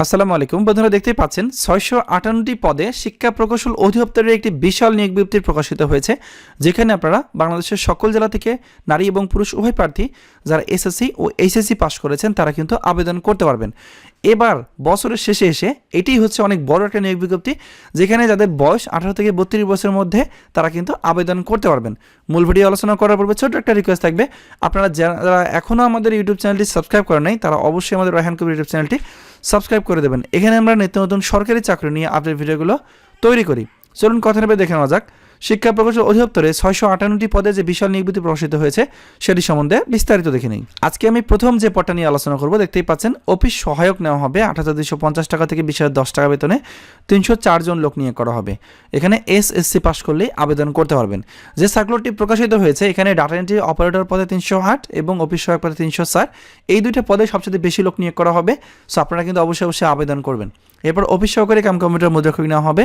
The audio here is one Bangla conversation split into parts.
আসসালামু আলাইকুম। বন্ধুরা দেখতেই পাচ্ছেন, ছয়শো আটান্নটি পদে শিক্ষা প্রকৌশল অধিদপ্তরের একটি বিশাল নিয়োগ বিজ্ঞপ্তি প্রকাশিত হয়েছে, যেখানে আপনারা বাংলাদেশের সকল জেলা থেকে নারী এবং পুরুষ উভয় প্রার্থী যারা এসএসসি ও এইচএসসি পাশ করেছেন, তারা কিন্তু আবেদন করতে পারবেন। এবার বছরের শেষে এসে এটাই হচ্ছে অনেক বড় একটা নিয়োগ বিজ্ঞপ্তি, যেখানে যাদের বয়স আঠারো থেকে বত্রিশ বছরের মধ্যে, তারা কিন্তু আবেদন করতে পারবেন। মূল ভিডিও আলোচনা করার পূর্বে ছোট্ট একটা রিকোয়েস্ট থাকবে, আপনারা যারা এখনও আমাদের ইউটিউব চ্যানেলটি সাবস্ক্রাইব করেন নাই, তারা অবশ্যই আমাদের রায়হান কবির ইউটিউব চ্যানেলটি সাবস্ক্রাইব করে দেবেন। এখানে আমরা নিত্য নতুন সরকারি চাকরি নিয়ে আপডেট ভিডিওগুলো তৈরি করি। চলুন কথা নেবে দেখে নেওয়া যাক। শিক্ষা প্রকৌশল অধিদপ্তরে ছয়শো আটান্নটি পদে যে বিশাল নিয়োগবিধি প্রকাশিত হয়েছে, সেটি সম্বন্ধে বিস্তারিত দেখে নিই। আজকে আমি প্রথম যে পদটা নিয়ে আলোচনা করব, দেখতেই পাচ্ছেন, অফিস সহায়ক নেওয়া হবে আট হাজার দুশো পঞ্চাশ টাকা থেকে বিশ দশ টাকা বেতনে। তিনশো চারজন লোক নিয়ে করা হবে। এখানে এস এসসি পাস করলেই আবেদন করতে পারবেন। যে সার্কুলারটি প্রকাশিত হয়েছে, এখানে ডাটা এন্ট্রি অপারেটর পদে তিনশো আট এবং অফিস সহায়ক পদে তিনশো চার। এই দুইটা পদে সবচেয়ে বেশি লোক নিয়োগ করা হবে সো আপনারা কিন্তু অবশ্যই অবশ্যই আবেদন করবেন। এরপর অফিস সহকারী কাম কম্পিউটার মুদ্রাক্ষরিক নেওয়া হবে।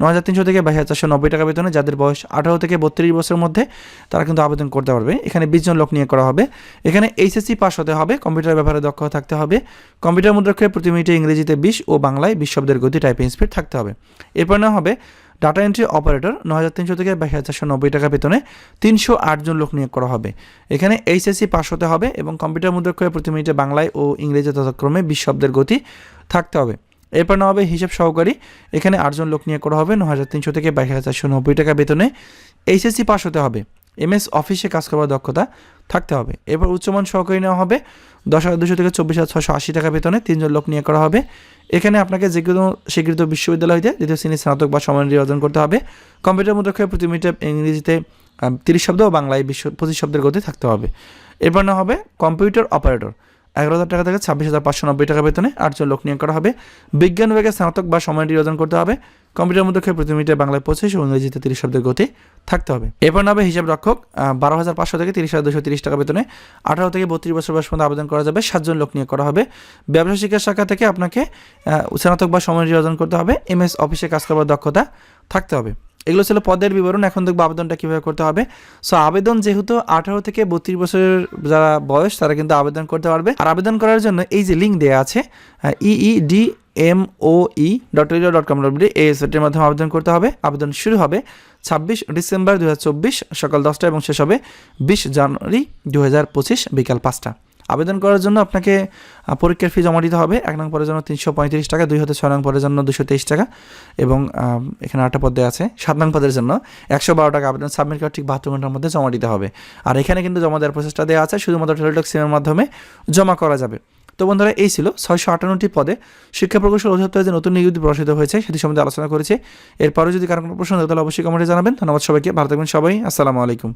ন হাজার তিনশো থেকে বাইশ হাজার চারশো নব্বই টাকা বেতনে, যাদের বয়স আঠারো থেকে বত্রিশ বছরের মধ্যে, তারা কিন্তু আবেদন করতে পারবে। এখানে বিশ জন লোক নিয়ে করা হবে। এখানে এইচএসসি পাস হতে হবে, কম্পিউটার ব্যাপারে দক্ষ থাকতে হবে। কম্পিউটার মুদ্রাক্ষরে প্রতি মিনিটে ইংরেজিতে বিশ ও বাংলায় বিশ শব্দের গতি টাইপিং স্পিড থাকতে হবে। এরপর নেওয়া হবে ডাটা এন্ট্রি অপারেটর ন হাজার তিনশো থেকে বাইশ হাজার চারশো নব্বই টাকা বেতনে তিনশো আট জন লোক নিয়োগ করা হবে। এখানে এইচএসসি পাস হতে হবে এবং কম্পিউটার মুদ্রাক্ষরে প্রতি মিনিটে বাংলায় ও ইংরেজি যথাক্রমে বিশ শব্দের গতি থাকতে হবে। এরপর নেওয়া হবে হিসাব সহকারী। এখানে আটজন লোক নিয়োগ করা হবে ন হাজার তিনশো থেকে বাইশ হাজার চারশো নব্বই টাকা বেতনে এইচএসসি পাস হতে হবে। এমএস অফিসে কাজ করবার দক্ষতা থাকতে হবে। এরপর উচ্চমান সহকারী নেওয়া হবে। দশ হাজার দুশো থেকে চব্বিশ হাজার ছশো আশি টাকা বেতনে তিনজন লোক নিয়ে করা হবে। এখানে আপনাকে যে কোনো স্বীকৃত বিশ্ববিদ্যালয় হইতে দ্বিতীয় শ্রেণির স্নাতক বা সমানী অর্জন করতে হবে। কম্পিউটার মুদ্রাক্ষরে প্রতি মিনিটে ইংরেজিতে তিরিশ শব্দ ও বাংলায় বিশ্ব পঁচিশ শব্দের গতি থাকতে হবে। এরপর না হবে কম্পিউটার অপারেটর। এগারো হাজার টাকা থেকে ছাব্বিশ হাজার পাঁচশো নব্বই টাকা বেতনে আটজন লোক নিয়োগ করা হবে। বিজ্ঞান বিভাগে স্নাতক বা সময়টি অর্জন করতে হবে। কম্পিউটার মধ্যে প্রতি মিনিটে বাংলায় পঁচিশ ও ইংরেজিতে তিরিশ শব্দের গতি থাকতে হবে। এরপর নামে হিসাব রক্ষক বারো হাজার পাঁচশো থেকে তিরিশ হাজার দুশো তিরিশ টাকা বেতনে আঠারো থেকে বত্রিশ বছর বয়স পর্যন্ত আবেদন করা যাবে। সাতজন লোক নিয়োগ করা হবে। ব্যবসা শিক্ষা শাখা থেকে আপনাকে স্নাতক বা সময়টি অর্জন করতে হবে। এমএস অফিসে কাজ করবার দক্ষতা থাকতে হবে। এগুলো ছিল পদের বিবরণ, এখন দেখব আবেদনটা কীভাবে করতে হবে। সো আবেদন যেহেতু আঠারো থেকে বত্রিশ বছরের যারা বয়স, তারা কিন্তু আবেদন করতে পারবে। আর আবেদন করার জন্য এই যে লিঙ্ক দেওয়া আছে E D M O E dot dot com dot এই ওয়েবসাইটের মাধ্যমে আবেদন করতে হবে। আবেদন শুরু হবে ছাব্বিশ ডিসেম্বর দু হাজার চব্বিশ সকাল দশটা এবং শেষ হবে বিশ জানুয়ারি দু হাজার পঁচিশ বিকাল পাঁচটা। আবেদন করার জন্য আপনাকে পরীক্ষার ফি জমা দিতে হবে। এক নং পদের জন্য তিনশো পঁয়ত্রিশ টাকা, দুই হতে ছয় নং পদের জন্য দুশো তেইশ টাকা এবং এখানে আটটা পদে আছে, সাত নং পদের জন্য একশো বারো টাকা আবেদন সাবমিট করা ঠিক বাহাত্তর ঘণ্টার মধ্যে জমা দিতে হবে। আর এখানে কিন্তু জমা দেওয়ার প্রসেসটা দেওয়া আছে, শুধুমাত্র টেলিটক সিমের মাধ্যমে জমা করা যাবে। তো বন্ধুরা, এই ছিল ছয়শো আটান্নটি পদে। শিক্ষা প্রকৌশল অধিদপ্তরে যে নতুন নিয়োগ প্রকাশিত হয়েছে, সেটি সম্বন্ধে আলোচনা করেছে। এরপরে যদি কারও কোনো প্রশ্ন তাহলে অবশ্যই কমেন্টে জানাবেন। ধন্যবাদ সবাইকে, ভালো থাকবেন সবাই। আসসালামু আলাইকুম।